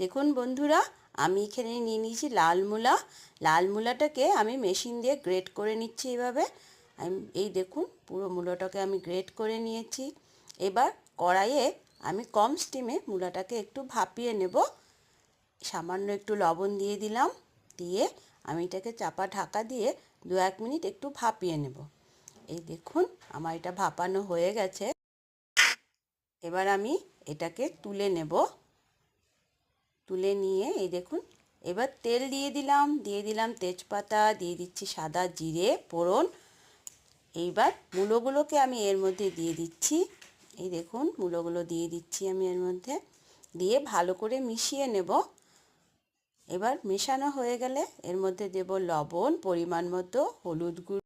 দেখুন বন্ধুরা, আমি এখানে নিয়ে নিয়েছি লাল মূলা। লাল মূলাটাকে আমি মেশিন দিয়ে গ্রেট করে নিচ্ছি এইভাবে আমি, এই দেখুন, পুরো মূলাটাকে আমি গ্রেট করে নিয়েছি। এবার কড়াইয়ে আমি কম স্টিমে মূলাটাকে একটু ভাপিয়ে নেব। সামান্য একটু লবণ দিয়ে দিলাম। দিয়ে আমি এটাকে চাপা ঢাকা দিয়ে দু এক মিনিট একটু ভাপিয়ে নেব। এই দেখুন, আমার এটা ভাপানো হয়ে গেছে। এবার আমি এটাকে তুলে নেব। তুলে নিয়ে, এই দেখুন, এবার তেল দিয়ে দিলাম দিয়ে দিলাম তেজপাতা, দিয়ে দিচ্ছি সাদা জিরে, ফোড়ন। এইবার মূলোগুলোকে আমি এর মধ্যে দিয়ে দিচ্ছি। এই দেখুন, মূলোগুলো দিয়ে দিচ্ছি আমি এর মধ্যে। দিয়ে ভালো করে মিশিয়ে নেব। এবার মেশানো হয়ে গেলে এর মধ্যে দেব লবণ, পরিমাণ মতো হলুদ গুঁড়ো।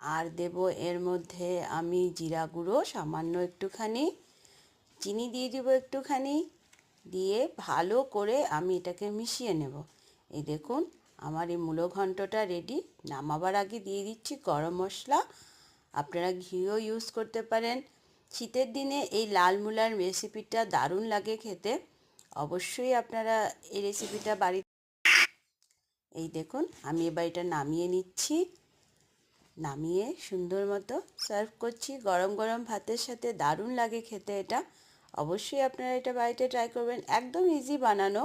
আর দেব এর মধ্যে আমি জিরা গুঁড়ো, সামান্য একটুখানি। চিনি দিয়ে দিব একটুখানি। দিয়ে ভালো করে আমি এটাকে মিশিয়ে নেব। এই দেখুন, আমার এই মূলো ঘন্টটা রেডি নামাবার আগে দিয়ে দিচ্ছি গরম মশলা। আপনারা ঘিও ইউজ করতে পারেন। শীতের দিনে এই লাল মূলার রেসিপিটা দারুণ লাগে খেতে। অবশ্যই আপনারা এই রেসিপিটা বাড়ি এই দেখুন, আমি এবার এটা নামিয়ে নিচ্ছি। নামিয়ে সুন্দর মতো সার্ভ করছি। গরম গরম ভাতের সাথে দারুণ লাগে খেতে এটা। অবশ্যই আপনারা এটা বাড়িতে ট্রাই করবেন। একদম ইজি বানানো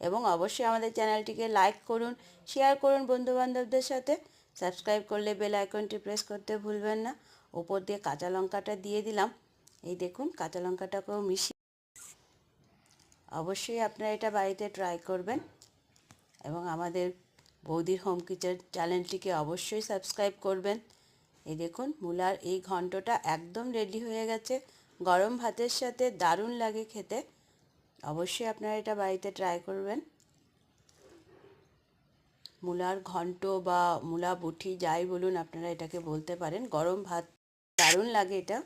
এবং অবশ্যই আমাদের চ্যানেলটিকে লাইক করুন শেয়ার করুন বন্ধুবান্ধবদের সাথে। সাবস্ক্রাইব করলে বেল আইকনটি প্রেস করতে ভুলবেন না। ওপর দিয়ে কাঁচা লঙ্কাটা দিয়ে দিলাম। এই দেখুন, কাঁচা লঙ্কাটাকেও মিশিয়ে অবশ্যই আপনারা এটা বাড়িতে ট্রাই করবেন এবং আমাদের বৌদির হোম কিচেন চ্যানেলটিকে অবশ্যই সাবস্ক্রাইব করবেন। এই দেখুন, মূলার এই ঘন্টটা একদম রেডি হয়ে গেছে। গরম ভাতের সাথে দারুণ লাগে খেতে। অবশ্যই আপনারা এটা বাড়িতে ট্রাই করবেন। মূলার ঘন্ট বা মূলা বুটি যাই বলুন আপনারা এটাকে বলতে পারেন। গরম ভাত দারুণ লাগে এটা।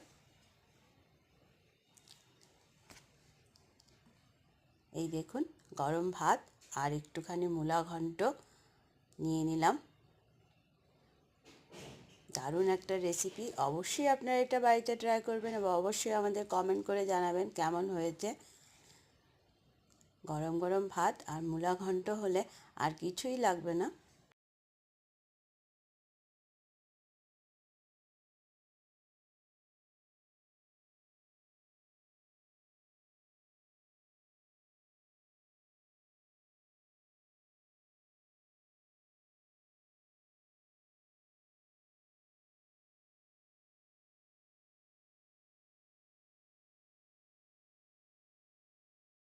এই দেখুন, গরম ভাত আর একটুখানি মূলা ঘন্ট নিয়ে নিলাম। দারুণ একটা রেসিপি অবশ্যই আপনারা এটা বাড়িতে ট্রাই করবেন এবং অবশ্যই আমাদের কমেন্ট করে জানাবেন কেমন হয়েছে। গরম গরম ভাত আর মূলা ঘন্ট হলে আর কিছুই লাগবে না।